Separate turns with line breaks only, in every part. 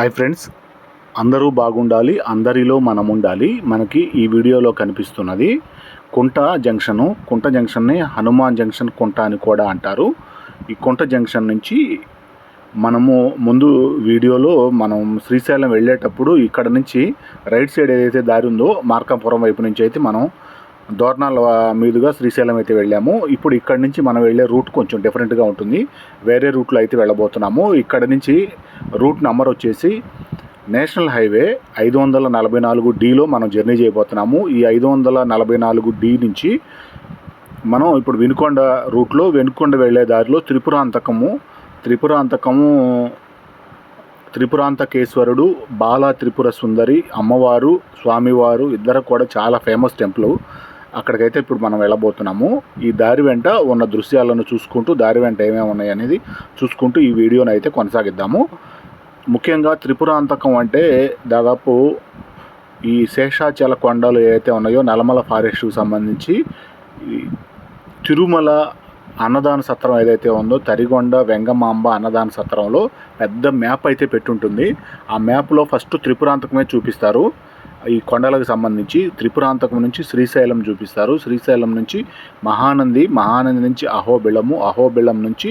Hi friends అందరూ బాగుండాలి అందరిలో మనం ఉండాలి మనకి ఈ వీడియోలో కనిపిస్తున్నది కుంట జంక్షను. కుంట జంక్షన్ని హనుమాన్ జంక్షన్ కుంట అని కూడా అంటారు. ఈ కుంట జంక్షన్ నుంచి మనము ముందు వీడియోలో మనం శ్రీశైలం వెళ్ళేటప్పుడు ఇక్కడ నుంచి రైట్ సైడ్ ఏదైతే దారి ఉందో మార్కాపురం వైపు నుంచి అయితే మనం దోర్నాల మీదుగా శ్రీశైలం అయితే వెళ్ళాము. ఇప్పుడు ఇక్కడ నుంచి మనం వెళ్ళే రూట్ కొంచెం డిఫరెంట్గా ఉంటుంది. వేరే రూట్లో అయితే వెళ్ళబోతున్నాము. ఇక్కడ నుంచి రూట్ నెంబర్ వచ్చేసి నేషనల్ హైవే ఐదు వందల నలభై నాలుగు డీలో మనం జర్నీ చేయబోతున్నాము. ఈ ఐదు వందల నలభై నాలుగు డీ నుంచి మనం ఇప్పుడు వెనుకొండ రూట్లో వెనుకొండ వెళ్ళే దారిలో త్రిపురాంతకము త్రిపురాంతకము త్రిపురాంతకేశ్వరుడు బాల త్రిపుర సుందరి అమ్మవారు స్వామివారు ఇద్దరు కూడా చాలా ఫేమస్ టెంపుల్ అక్కడికైతే ఇప్పుడు మనం వెళ్ళబోతున్నాము. ఈ దారి వెంట ఉన్న దృశ్యాలను చూసుకుంటూ దారి వెంట ఏమేమి ఉన్నాయి అనేది చూసుకుంటూ ఈ వీడియోని అయితే కొనసాగిద్దాము. ముఖ్యంగా త్రిపురాంతకం అంటే దాదాపు ఈ శేషాచల కొండలు ఏవైతే ఉన్నాయో నల్లమల ఫారెస్ట్కి సంబంధించి తిరుమల అన్నదాన సత్రం ఏదైతే ఉందో తరిగొండ వెంగమాంబ అన్నదాన సత్రంలో పెద్ద మ్యాప్ అయితే పెట్టుంటుంది. ఆ మ్యాప్లో ఫస్ట్ త్రిపురాంతకమే చూపిస్తారు. ఈ కొండలకు సంబంధించి త్రిపురాంతకం నుంచి శ్రీశైలం చూపిస్తారు. శ్రీశైలం నుంచి మహానంది మహానంది నుంచి అహోబిళము అహోబిళం నుంచి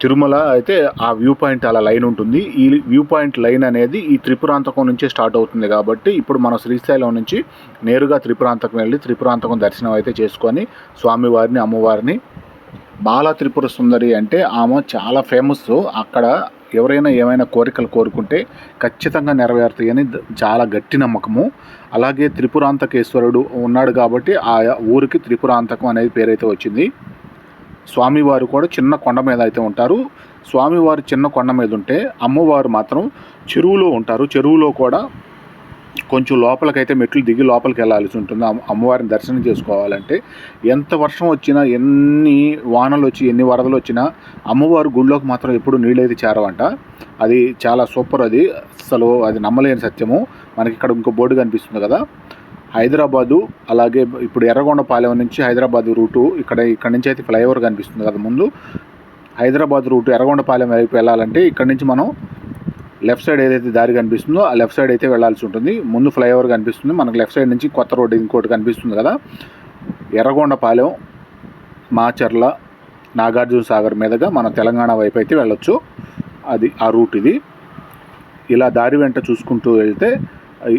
తిరుమల అయితే ఆ వ్యూ పాయింట్ అలా లైన్ ఉంటుంది. ఈ వ్యూ పాయింట్ లైన్ అనేది ఈ త్రిపురాంతకం నుంచే స్టార్ట్ అవుతుంది కాబట్టి ఇప్పుడు మనం శ్రీశైలం నుంచి నేరుగా త్రిపురాంతకం వెళ్ళి త్రిపురాంతకం దర్శనం అయితే చేసుకొని స్వామివారిని అమ్మవారిని బాల త్రిపుర సుందరి అంటే ఆమె చాలా ఫేమస్ అక్కడ ఎవరైనా ఏమైనా కోరికలు కోరుకుంటే ఖచ్చితంగా నెరవేరుతాయని చాలా గట్టి నమ్మకము. అలాగే త్రిపురాంతకేశ్వరుడు ఉన్నాడు కాబట్టి ఆ ఊరికి త్రిపురాంతకం అనేది పేరైతే వచ్చింది. స్వామివారు కూడా చిన్న కొండ మీద అయితే ఉంటారు. స్వామివారు చిన్న కొండ మీద ఉంటే అమ్మవారు మాత్రం చెరువులో ఉంటారు. చెరువులో కూడా కొంచెం లోపలికైతే మెట్లు దిగి లోపలికి వెళ్ళాల్సి ఉంటుంది. అమ్మ- అమ్మవారిని దర్శనం చేసుకోవాలంటే ఎంత వర్షం వచ్చినా ఎన్ని వానలు వచ్చి ఎన్ని వరదలు వచ్చినా అమ్మవారు గుళ్ళోకి మాత్రం ఎప్పుడు నీళ్ళైతే చేరవంట. అది చాలా సూపర్ అది. అసలు అది నమ్మలేని సత్యము. మనకి ఇక్కడ ఇంకో బోర్డు కనిపిస్తుంది కదా. హైదరాబాదు అలాగే ఇప్పుడు ఎర్రగొండపాలెం నుంచి హైదరాబాద్ రూటు ఇక్కడ ఇక్కడ నుంచి అయితే ఫ్లైఓవర్ కనిపిస్తుంది కదా ముందు. హైదరాబాద్ రూటు ఎర్రగొండపాలెం వైపు వెళ్ళాలంటే ఇక్కడ నుంచి మనం లెఫ్ట్ సైడ్ ఏదైతే దారి కనిపిస్తుందో ఆ లెఫ్ట్ సైడ్ అయితే వెళ్ళాల్సి ఉంటుంది. ముందు ఫ్లైఓవర్ కనిపిస్తుంది. మనకు లెఫ్ట్ సైడ్ నుంచి కొత్త రోడ్డు ఇంకోటి కనిపిస్తుంది కదా. ఎర్రగొండపాలెం మాచర్ల నాగార్జున సాగర్ మీదుగా మన తెలంగాణ వైపు అయితే వెళ్ళొచ్చు. అది ఆ రూట్ ఇది. ఇలా దారి వెంట చూసుకుంటూ వెళ్తే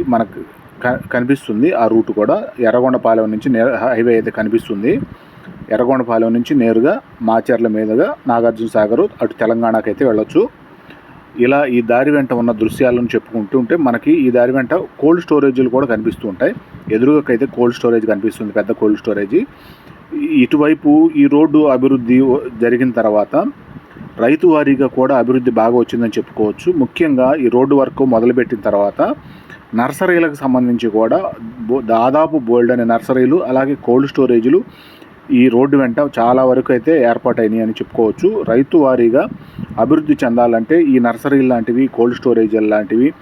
మనకు క- కనిపిస్తుంది ఆ రూట్ కూడా. ఎర్రగొండపాలెం నుంచి నే హైవే అయితే కనిపిస్తుంది. ఎర్రగొండపాలెం నుంచి నేరుగా మాచర్ల మీదుగా నాగార్జున సాగర్ అటు తెలంగాణకైతే అయితే వెళ్ళొచ్చు. ఇలా ఈ దారి వెంట ఉన్న దృశ్యాలను చెప్పుకుంటూ ఉంటే మనకి ఈ దారి వెంట కోల్డ్ స్టోరేజీలు కూడా కనిపిస్తూ ఉంటాయి. ఎదురుగాకైతే కోల్డ్ స్టోరేజ్ కనిపిస్తుంది పెద్ద కోల్డ్ స్టోరేజీ. ఇటువైపు ఈ రోడ్డు అభివృద్ధి జరిగిన తర్వాత రైతు వారీగా కూడా అభివృద్ధి బాగా వచ్చిందని చెప్పుకోవచ్చు. ముఖ్యంగా ఈ రోడ్డు వర్క్ మొదలుపెట్టిన తర్వాత నర్సరీలకు సంబంధించి కూడా బో- దాదాపు బోల్డ్ అనే నర్సరీలు అలాగే కోల్డ్ స్టోరేజీలు ఈ రోడ్డు వెంట చాలా వరకు అయితే ఏర్పాటైనాయి అని చెప్పుకోవచ్చు. రైతు వారీగా అభివృద్ధి చెందాలంటే ఈ నర్సరీలు లాంటివి కోల్డ్ స్టోరేజ్ లాంటివి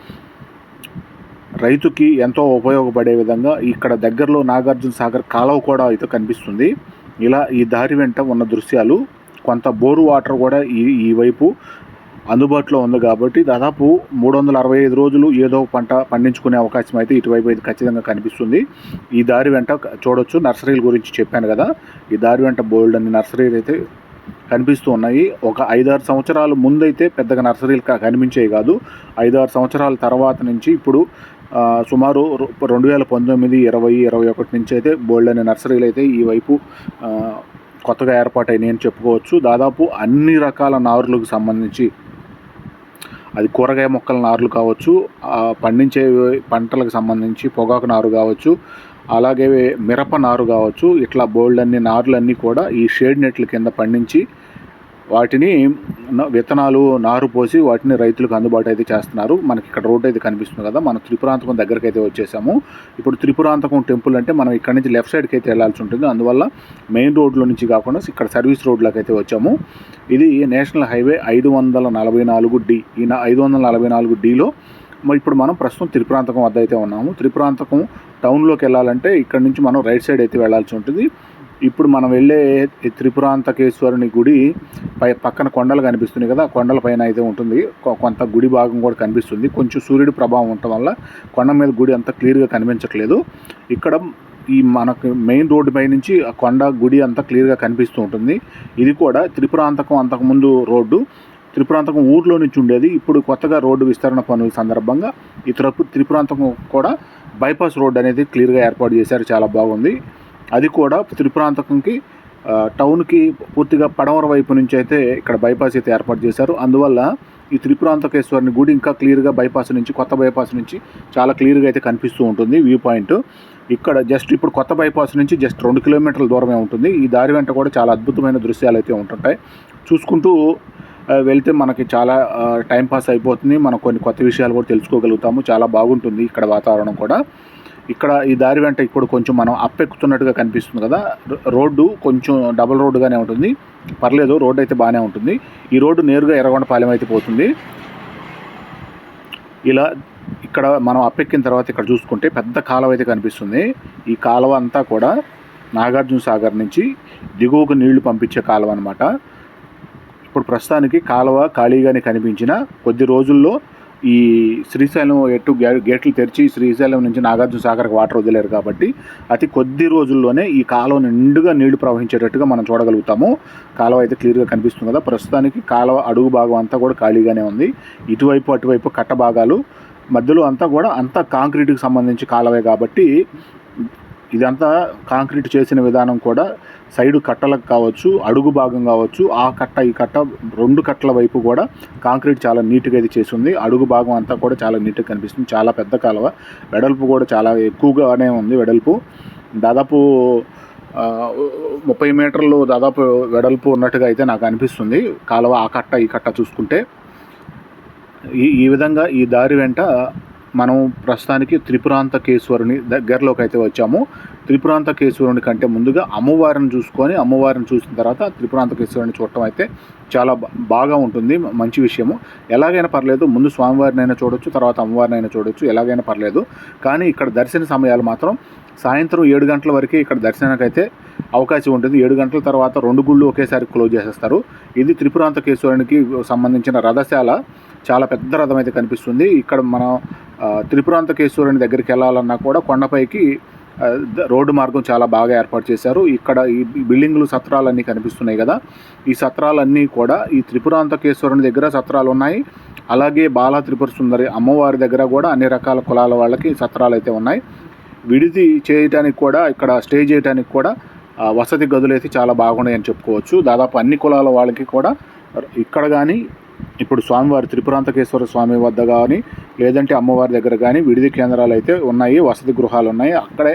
రైతుకి ఎంతో ఉపయోగపడే విధంగా ఇక్కడ దగ్గరలో నాగార్జున సాగర్ కాలువ కూడా అయితే కనిపిస్తుంది. ఇలా ఈ దారి వెంట ఉన్న దృశ్యాలు కొంత బోరు వాటర్ కూడా ఈ ఈ వైపు అందుబాటులో ఉంది కాబట్టి దాదాపు మూడు వందల అరవై ఐదు రోజులు ఏదో పంట పండించుకునే అవకాశం అయితే ఇటువైపు అయితే ఖచ్చితంగా కనిపిస్తుంది. ఈ దారి వెంట చూడొచ్చు. నర్సరీల గురించి చెప్పాను కదా. ఈ దారి వెంట బోల్డ్ అనే నర్సరీలు అయితే కనిపిస్తూ ఉన్నాయి. ఒక ఐదారు సంవత్సరాల ముందైతే పెద్దగా నర్సరీలు కనిపించేవి కాదు. ఐదారు సంవత్సరాల తర్వాత నుంచి ఇప్పుడు సుమారు రెండు వేల పంతొమ్మిది ఇరవై ఇరవై ఒకటి నుంచి అయితే బోల్డ్ అనే నర్సరీలు అయితే ఈ వైపు కొత్తగా ఏర్పాటైనాయి అని చెప్పుకోవచ్చు. దాదాపు అన్ని రకాల నారులకు సంబంధించి అది కూరగాయ మొక్కల నారులు కావచ్చు పండించే పంటలకు సంబంధించి పొగాకు నారు కావచ్చు అలాగే మిరప నారు కావచ్చు ఇట్లా బోల్డ్ అన్ని నారులన్నీ కూడా ఈ షేడ్ నెట్ల కింద పండించి వాటిని విత్తనాలు నారు పోసి వాటిని రైతులకు అందుబాటు అయితే చేస్తున్నారు. మనకి ఇక్కడ రోడ్ అయితే కనిపిస్తుంది కదా మనం త్రిపురాంతకం దగ్గరికి అయితే వచ్చేసాము. ఇప్పుడు త్రిపురాంతకం టెంపుల్ అంటే మనం ఇక్కడ నుంచి లెఫ్ట్ సైడ్కి అయితే వెళ్ళాల్సి ఉంటుంది. అందువల్ల మెయిన్ రోడ్లో నుంచి కాకుండా ఇక్కడ సర్వీస్ రోడ్లోకి అయితే వచ్చాము. ఇది నేషనల్ హైవే ఐదు వందల నలభై నాలుగు డి ఈ ఐదు వందల నలభై నాలుగు డిలో మరి ఇప్పుడు మనం ప్రస్తుతం త్రిపురాంతకం వద్ద అయితే ఉన్నాము. త్రిపురాంతకం టౌన్లోకి వెళ్ళాలంటే ఇక్కడ నుంచి మనం రైట్ సైడ్ అయితే వెళ్ళాల్సి ఉంటుంది. ఇప్పుడు మనం వెళ్ళే త్రిపురాంతకేశ్వరుని గుడి పై పక్కన కొండలు కనిపిస్తున్నాయి కదా ఆ కొండల పైన అయితే ఉంటుంది. కొ- కొంత గుడి భాగం కూడా కనిపిస్తుంది. కొంచెం సూర్యుడి ప్రభావం ఉండటం వల్ల కొండ మీద గుడి అంత క్లియర్గా కనిపించట్లేదు. ఇక్కడ ఈ మనకు మెయిన్ రోడ్డు పై నుంచి ఆ కొండ గుడి అంతా క్లియర్గా కనిపిస్తూ ఉంటుంది. ఇది కూడా త్రిపురాంతకం అంతకుముందు రోడ్డు. త్రిపురాంతకం ఊర్లో నుంచి ఉండేది. ఇప్పుడు కొత్తగా రోడ్డు విస్తరణ పనుల సందర్భంగా ఈ త్రిపు త్రిపురాంతకం కూడా బైపాస్ రోడ్ అనేది క్లియర్గా ఏర్పాటు చేశారు. చాలా బాగుంది. అది కూడా త్రిపురాంతకంకి టౌన్కి పూర్తిగా పడమర వైపు నుంచి అయితే ఇక్కడ బైపాస్ అయితే ఏర్పాటు చేశారు. అందువల్ల ఈ త్రిపురాంతకేశ్వరుని గుడి ఇంకా క్లియర్గా బైపాస్ నుంచి కొత్త బైపాస్ నుంచి చాలా క్లియర్గా అయితే కనిపిస్తూ ఉంటుంది వ్యూ పాయింట్. ఇక్కడ జస్ట్ ఇప్పుడు కొత్త బైపాస్ నుంచి జస్ట్ రెండు కిలోమీటర్ల దూరమే ఉంటుంది. ఈ దారి వెంట కూడా చాలా అద్భుతమైన దృశ్యాలు అయితే ఉంటుంటాయి. చూసుకుంటూ వెళ్తే మనకి చాలా టైం పాస్ అయిపోతుంది. మనం కొన్ని కొత్త విషయాలు కూడా తెలుసుకోగలుగుతాము. చాలా బాగుంటుంది ఇక్కడ వాతావరణం కూడా. ఇక్కడ ఈ దారి వెంట ఇప్పుడు కొంచెం మనం అప్పెక్కుతున్నట్టుగా కనిపిస్తుంది కదా. రో- రోడ్డు కొంచెం డబుల్ రోడ్డుగానే ఉంటుంది. పర్లేదు రోడ్డు అయితే బాగానే ఉంటుంది. ఈ రోడ్డు నేరుగా ఎర్రగొండపాలెం అయితే పోతుంది. ఇలా ఇక్కడ మనం అప్పెక్కిన తర్వాత ఇక్కడ చూసుకుంటే పెద్ద కాలువ అయితే కనిపిస్తుంది. ఈ కాలువ అంతా కూడా నాగార్జున సాగర్ నుంచి దిగువకు నీళ్ళు పంపించే కాలువ అనమాట ఇప్పుడు ప్రస్తుతానికి కాలువ ఖాళీగానే కనిపించిన కొద్ది రోజుల్లో ఈ శ్రీశైలం ఎటు గేట్లు తెరిచి శ్రీశైలం నుంచి నాగార్జున సాగర్కి వాటర్ వదిలేరు కాబట్టి అతి కొద్ది రోజుల్లోనే ఈ కాలువ నిండుగా నీళ్ళు ప్రవహించేటట్టుగా మనం చూడగలుగుతాము. కాలువ అయితే క్లియర్గా కనిపిస్తుంది కదా. ప్రస్తుతానికి కాలువ అడుగు భాగం అంతా కూడా ఖాళీగానే ఉంది. ఇటువైపు అటువైపు కట్ట భాగాలు. మధ్యలో అంతా కూడా అంతా కాంక్రీట్కి సంబంధించి కాలువే కాబట్టి ఇదంతా కాంక్రీట్ చేసిన విధానం కూడా సైడు కట్టలకు కావచ్చు అడుగు భాగం కావచ్చు ఆ కట్ట ఈ కట్ట రెండు కట్టల వైపు కూడా కాంక్రీట్ చాలా నీట్గా అయితే చేసింది. అడుగు భాగం అంతా కూడా చాలా నీట్గా కనిపిస్తుంది. చాలా పెద్ద కాలువ. వెడల్పు కూడా చాలా ఎక్కువగానే ఉంది వెడల్పు. దాదాపు ముప్పై మీటర్లు దాదాపు వెడల్పు ఉన్నట్టుగా అయితే నాకు అనిపిస్తుంది. కాలువ ఆ కట్ట ఈ కట్ట చూసుకుంటే. ఈ ఈ విధంగా ఈ దారి వెంట మనం ప్రస్తుతానికి త్రిపురాంత కేశ్వరుని దగ్గరలోకి అయితే వచ్చాము. త్రిపురాంతకేశ్వరుని కంటే ముందుగా అమ్మవారిని చూసుకొని అమ్మవారిని చూసిన తర్వాత త్రిపురాంతకేశ్వరుని చూడటం అయితే చాలా బాగా ఉంటుంది మంచి విషయము. ఎలాగైనా పర్లేదు ముందు స్వామివారినైనా చూడొచ్చు తర్వాత అమ్మవారినైనా చూడొచ్చు ఎలాగైనా పర్లేదు. కానీ ఇక్కడ దర్శన సమయాలు మాత్రం సాయంత్రం ఏడు గంటల వరకు ఇక్కడ దర్శనానికి అయితే అవకాశం ఉంటుంది. ఏడు గంటల తర్వాత రెండు గుళ్ళు ఒకేసారి క్లోజ్ చేసేస్తారు. ఇది త్రిపురాంతకేశ్వరునికి సంబంధించిన రథశాల. చాలా పెద్ద రథం అయితే కనిపిస్తుంది. ఇక్కడ మనం త్రిపురాంతకేశ్వరుని దగ్గరికి వెళ్ళాలన్నా కూడా కొండపైకి రోడ్డు మార్గం చాలా బాగా ఏర్పాటు చేశారు. ఇక్కడ ఈ బిల్డింగ్లు సత్రాలన్నీ కనిపిస్తున్నాయి కదా. ఈ సత్రాలన్నీ కూడా ఈ త్రిపురాంతకేశ్వరుని దగ్గర సత్రాలు ఉన్నాయి అలాగే బాల త్రిపుర సుందరి అమ్మవారి దగ్గర కూడా అన్ని రకాల కులాల వాళ్ళకి సత్రాలు అయితే ఉన్నాయి. విడిది చేయటానికి కూడా ఇక్కడ స్టే చేయడానికి కూడా వసతి గదులు అయితే చాలా బాగున్నాయని చెప్పుకోవచ్చు. దాదాపు అన్ని కులాల వాళ్ళకి కూడా ఇక్కడ కానీ ఇప్పుడు స్వామివారి త్రిపురాంతకేశ్వర స్వామి వద్ద కానీ లేదంటే అమ్మవారి దగ్గర కానీ విడిది కేంద్రాలు అయితే ఉన్నాయి వసతి గృహాలు ఉన్నాయి. అక్కడే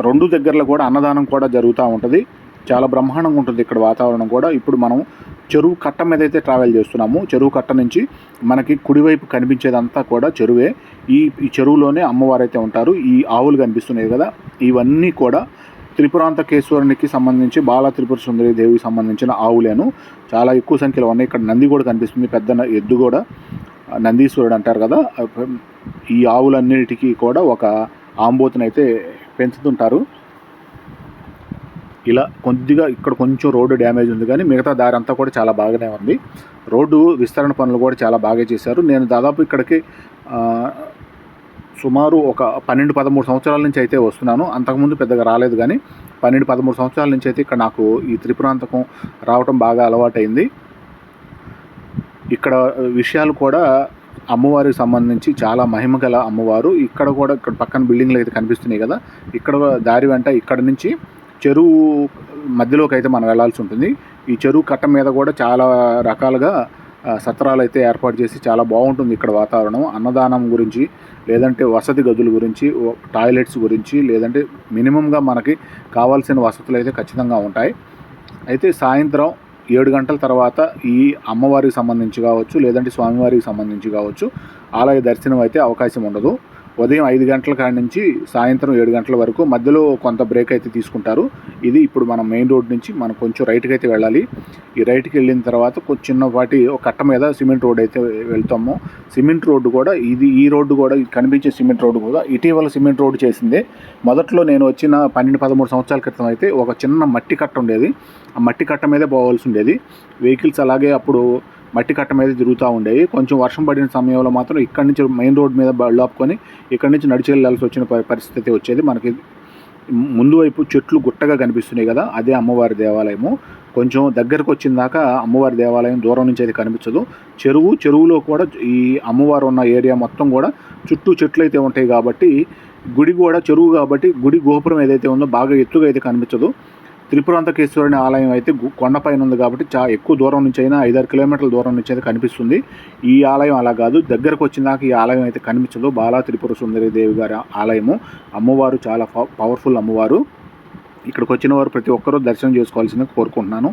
రెండు దగ్గరలో కూడా అన్నదానం కూడా జరుగుతూ ఉంటుంది. చాలా బ్రహ్మాండంగా ఉంటుంది ఇక్కడ వాతావరణం కూడా. ఇప్పుడు మనం చెరువు కట్ట మీద అయితే ట్రావెల్ చేస్తున్నాము. చెరువు కట్ట నుంచి మనకి కుడివైపు కనిపించేదంతా కూడా చెరువే. ఈ ఈ చెరువులోనే అమ్మవారు అయితే ఉంటారు. ఈ ఆవులు కనిపిస్తున్నాయి కదా. ఇవన్నీ కూడా త్రిపురాంతకేశ్వరునికి సంబంధించి బాల త్రిపుర సుందరి దేవికి సంబంధించిన ఆవులేను. చాలా ఎక్కువ సంఖ్యలో ఉన్నాయి. ఇక్కడ నంది కూడా కనిపిస్తుంది. పెద్ద ఎద్దు కూడా. నందీశ్వరుడు అంటారు కదా. ఈ ఆవులన్నిటికీ కూడా ఒక ఆంబోతునైతే అయితే పెంచుతుంటారు. ఇలా కొద్దిగా ఇక్కడ కొంచెం రోడ్డు డ్యామేజ్ ఉంది కానీ మిగతా దారి అంతా కూడా చాలా బాగానే ఉంది. రోడ్డు విస్తరణ పనులు కూడా చాలా బాగా చేశారు. నేను దాదాపు ఇక్కడికి సుమారు ఒక పన్నెండు పదమూడు సంవత్సరాల నుంచి అయితే వస్తున్నాను. అంతకుముందు పెద్దగా రాలేదు కానీ పన్నెండు పదమూడు సంవత్సరాల నుంచి అయితే ఇక్కడ నాకు ఈ త్రిపురాంతకం రావటం బాగా అలవాటైంది. ఇక్కడ విషయాలు కూడా అమ్మవారికి సంబంధించి చాలా మహిమ గల అమ్మవారు. ఇక్కడ కూడా ఇక్కడ పక్కన బిల్డింగ్లు అయితే కనిపిస్తున్నాయి కదా. ఇక్కడ దారి వెంట ఇక్కడ నుంచి చెరువు మధ్యలోకి అయితే మనం వెళ్ళాల్సి ఉంటుంది. ఈ చెరువు కట్ట మీద కూడా చాలా రకాలుగా సత్రాలు అయితే ఏర్పాటు చేసి చాలా బాగుంటుంది ఇక్కడ వాతావరణం. అన్నదానం గురించి లేదంటే వసతి గదుల గురించి టాయిలెట్స్ గురించి లేదంటే మినిమంగా మనకి కావాల్సిన వసతులు అయితే ఖచ్చితంగా ఉంటాయి. అయితే సాయంత్రం ఏడు గంటల తర్వాత ఈ అమ్మవారికి సంబంధించి కావచ్చు లేదంటే స్వామివారికి సంబంధించి కావచ్చు ఆలయ దర్శనం అయితే అవకాశం ఉండదు. ఉదయం ఐదు గంటల కాడి నుంచి సాయంత్రం ఏడు గంటల వరకు మధ్యలో కొంత బ్రేక్ అయితే తీసుకుంటారు. ఇది ఇప్పుడు మనం మెయిన్ రోడ్ నుంచి మనం కొంచెం రైట్కి అయితే వెళ్ళాలి. ఈ రైట్కి వెళ్ళిన తర్వాత కొంచెం చిన్నపాటి ఒక కట్ట మీద సిమెంట్ రోడ్ అయితే వెళ్తాము. సిమెంట్ రోడ్డు కూడా ఇది ఈ రోడ్డు కూడా కనిపించే సిమెంట్ రోడ్డు కూడా ఇటీవల సిమెంట్ రోడ్డు చేసిందే. మొదట్లో నేను వచ్చిన పన్నెండు పదమూడు సంవత్సరాల క్రితం అయితే ఒక చిన్న మట్టి కట్ట ఉండేది. ఆ మట్టి కట్ట మీదే పోవాల్సి ఉండేది. వెహికల్స్ అలాగే అప్పుడు మట్టి కట్ట మీద తిరుగుతూ ఉండేవి. కొంచెం వర్షం పడిన సమయంలో మాత్రం ఇక్కడి నుంచి మెయిన్ రోడ్ మీద బళ్ళు ఆపుకొని ఇక్కడి నుంచి నడిచి వెళ్ళాల్సి వచ్చిన పరిస్థితి వచ్చేది. మనకి ముందు వైపు చెట్లు గుట్టగా కనిపిస్తున్నాయి కదా అదే అమ్మవారి దేవాలయము. కొంచెం దగ్గరకు వచ్చిన దాకా అమ్మవారి దేవాలయం దూరం నుంచి అయితే కనిపించదు. చెరువు చెరువులో కూడా ఈ అమ్మవారు ఉన్న ఏరియా మొత్తం కూడా చుట్టూ చెట్లు అయితే ఉంటాయి కాబట్టి గుడి కూడా చెరువు కాబట్టి గుడి గోపురం ఏదైతే ఉందో బాగా ఎత్తుగా అయితే కనిపించదు. త్రిపురాంతకేశ్వరుని ఆలయం అయితే కొండపైన ఉంది కాబట్టి చాలా ఎక్కువ దూరం నుంచి అయినా ఐదారు కిలోమీటర్ల దూరం నుంచి అయితే కనిపిస్తుంది. ఈ ఆలయం అలా కాదు. దగ్గరకు వచ్చినాక ఈ ఆలయం అయితే కనిపించదు. బాలా త్రిపుర సుందరి దేవి గారి ఆలయము. అమ్మవారు చాలా పవర్ఫుల్ అమ్మవారు. ఇక్కడికి వచ్చిన వారు ప్రతి ఒక్కరూ దర్శనం చేసుకోవాల్సిందిగా కోరుకుంటున్నాను.